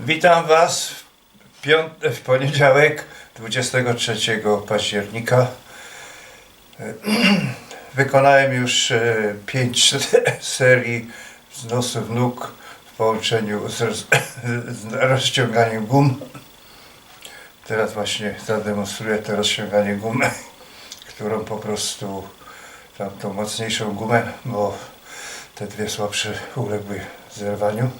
Witam Was w, piąt- w poniedziałek 23 października. Wykonałem już 5 serii znosów nóg w połączeniu z, roz- z rozciąganiem gum. Teraz właśnie zademonstruję to rozciąganie gumy, którą po prostu tam tą mocniejszą gumę, bo te dwie słabsze uległy zerwaniu.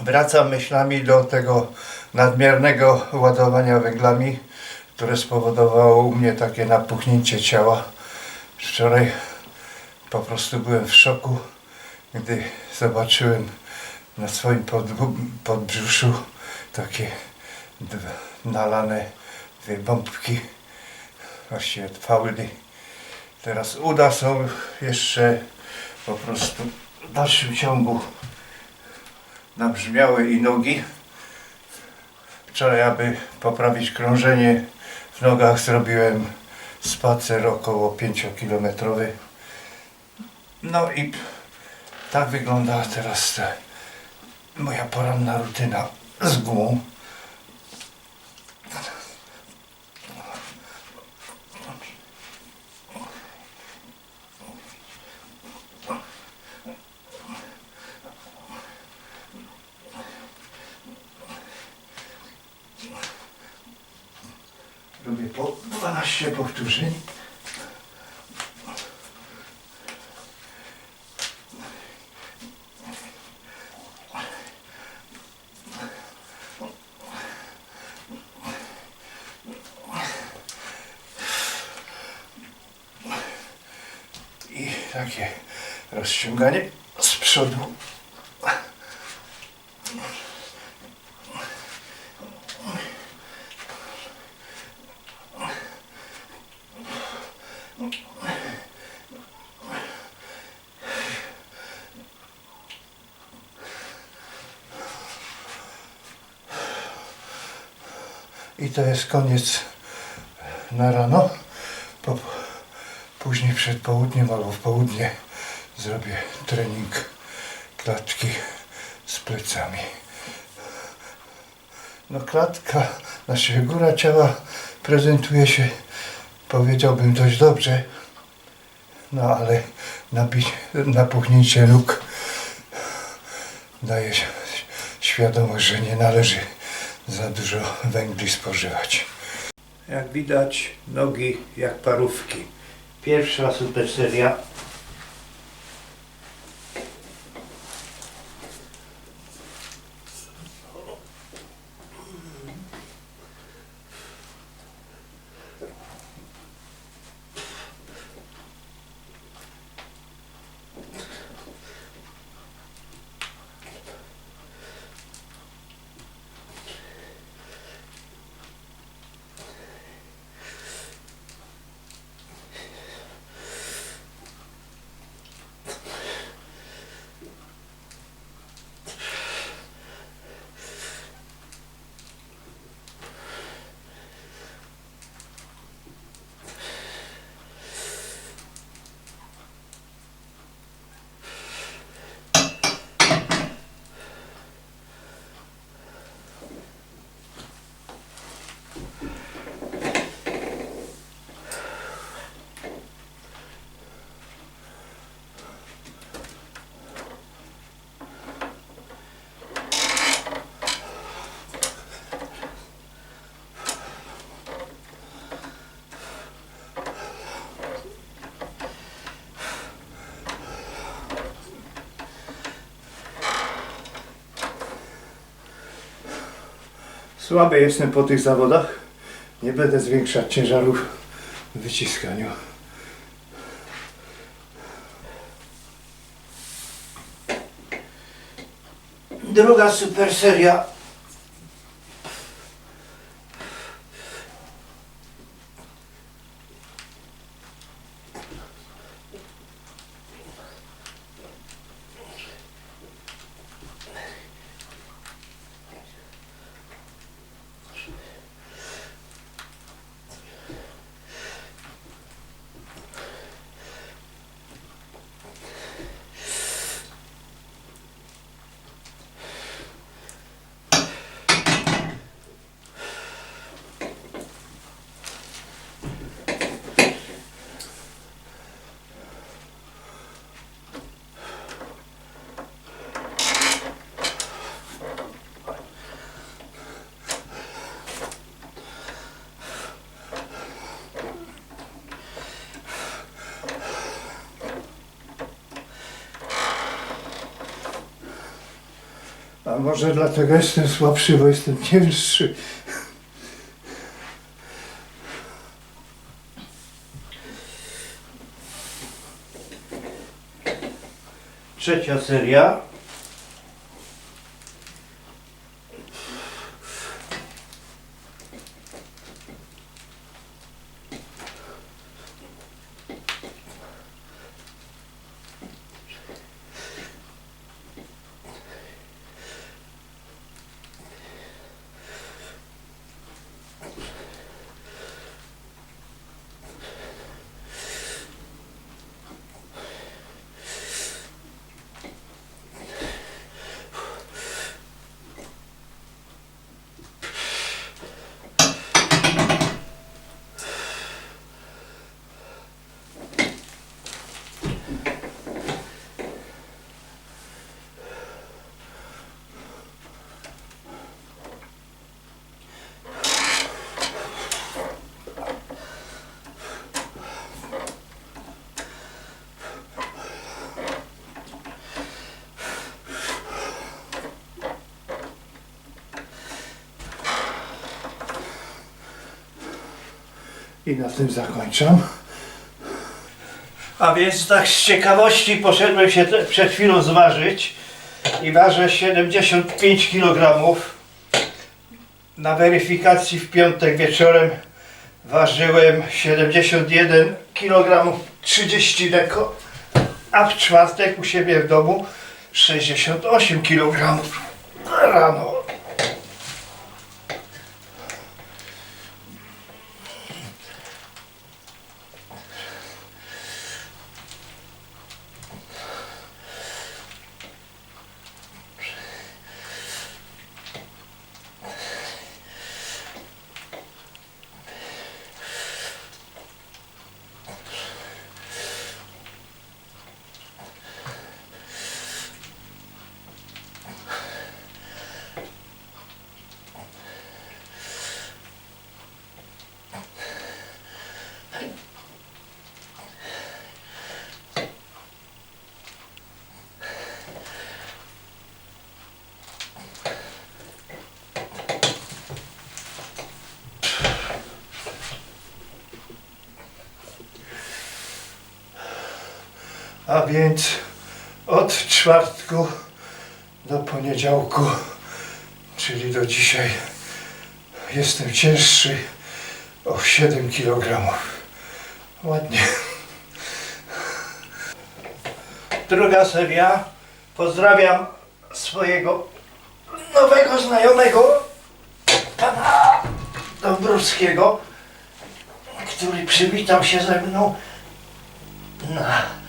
Wracam myślami do tego nadmiernego ładowania węglami, które spowodowało u mnie takie napuchnięcie ciała. Wczoraj po prostu byłem w szoku, gdy zobaczyłem na swoim podbrzuszu takie nalane dwie bombki, właściwie fauly. Teraz uda są jeszcze po prostu w dalszym ciągu nabrzmiały i nogi. Wczoraj, aby poprawić krążenie w nogach, zrobiłem spacer około 5-kilometrowy. No i tak wygląda teraz ta moja poranna rutyna z gumą. Robię po 12 powtórzeń. I takie rozciąganie z przodu. I to jest koniec na rano. Po, później przed południem albo w południe zrobię trening klatki z plecami. No klatka, znaczy góra ciała prezentuje się, powiedziałbym dość dobrze. No ale napuchnięcie nóg daje świadomość, że nie należy za dużo węgli spożywać. Jak widać, nogi jak parówki. Pierwsza super Słaby jestem po tych zawodach. Nie będę zwiększać ciężarów w wyciskaniu. Druga super seria. Może dlatego jestem słabszy, bo jestem cięższy. Trzecia seria. Na tym zakończam. A więc tak z ciekawości poszedłem się przed chwilą zważyć i ważę 75 kg. Na weryfikacji w piątek wieczorem ważyłem 71 kg 30 deko, a w czwartek u siebie w domu 68 kg rano. A więc od czwartku do poniedziałku, czyli do dzisiaj, jestem cięższy o 7 kg. Ładnie. Druga seria. Pozdrawiam swojego nowego znajomego, pana Dąbrowskiego, który przywitał się ze mną na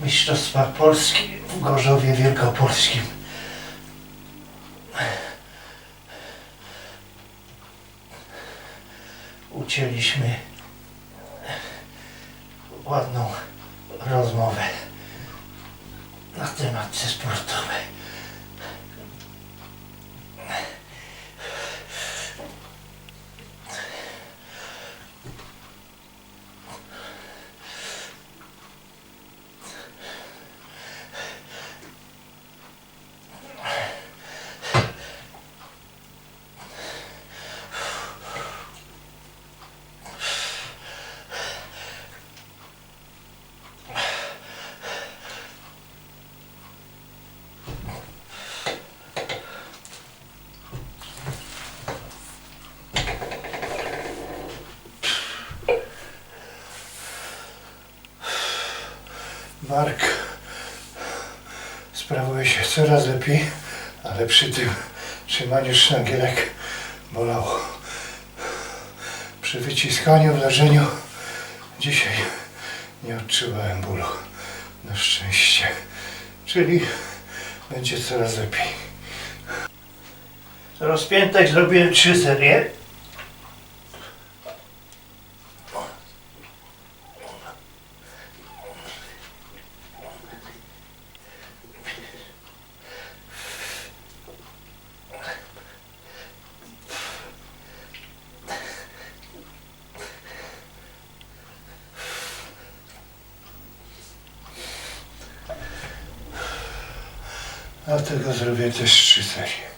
Mistrzostwach Polski w Gorzowie Wielkopolskim. Ucięliśmy ładną rozmowę na tematy sportowe. Mark sprawuje się coraz lepiej, ale przy tym trzymaniu sztangielek bolało. Przy wyciskaniu, wleżeniu dzisiaj nie odczuwałem bólu. Na szczęście. Czyli będzie coraz lepiej. Rozpiętek zrobiłem trzy serie. A tego zrobię też trzy serie.